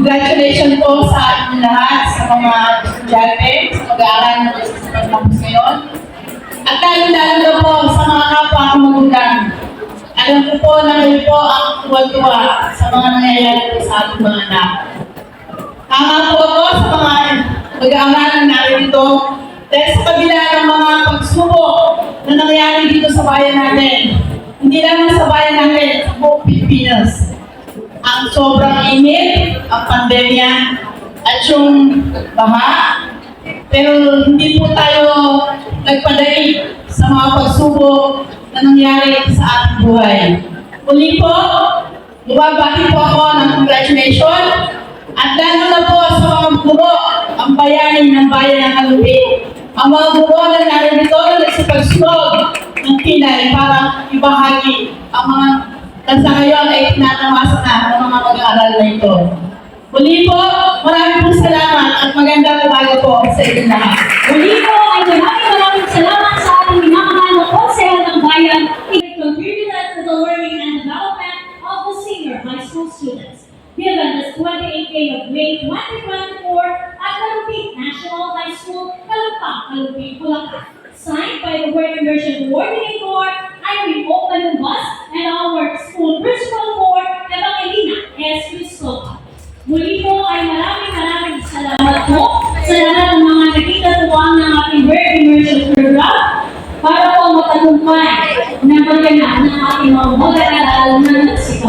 Congratulations po sa ating lahat, sa mga estudyante, sa mag-aaral na magsisimagpapos ngayon. At lalo-lalo po sa mga kapwa ko magulang. Alam ko po na kayo po ang tuwa-tuwa sa mga nangyayari po sa ating mga anak. Tama po ako sa mga mag-aaral na narito dahil sa kabila ng mga pagsubok na nangyayari dito sa bayan natin. Hindi lang sa bayan natin, sa buong Pilipinas ang sobrang init, ang pandemya, at yung baha. Pero hindi po tayo nagpadali sa mga pagsubok na nangyari sa ating buhay. Muli po, bumabati po ako ng congratulation at lalo na po sa mga guro, ang bayani ng bayan ng Kalupi. Ang mga guro na narito na nagsipagsulog ng kilay para ibahagi ang mga at sa ngayon ay tinatawasa na ng mga mag-aaral na ito. Muli po, maraming po salamat at magandang umaga po sa inyo lahat. Muli po ay maraming maraming salamat sa ating minamahal na konsehal ng bayan. It contributed to the learning and development of the senior high school students. Given this 28th day of May 2024 at Kalupit National High School, Kalupang, Kalupit, Bulacan. Signed by the Work Immersion Coordinator, Irene Ocalumbas, and our school principal for Evangelina S. Cristobal. Muli po ay maraming maraming salamat po sa lahat ng mga nakikatuwang ng ating Work Immersion Program para po matagumpay na maganak ng ating mga mag-aaral nagsikapagos.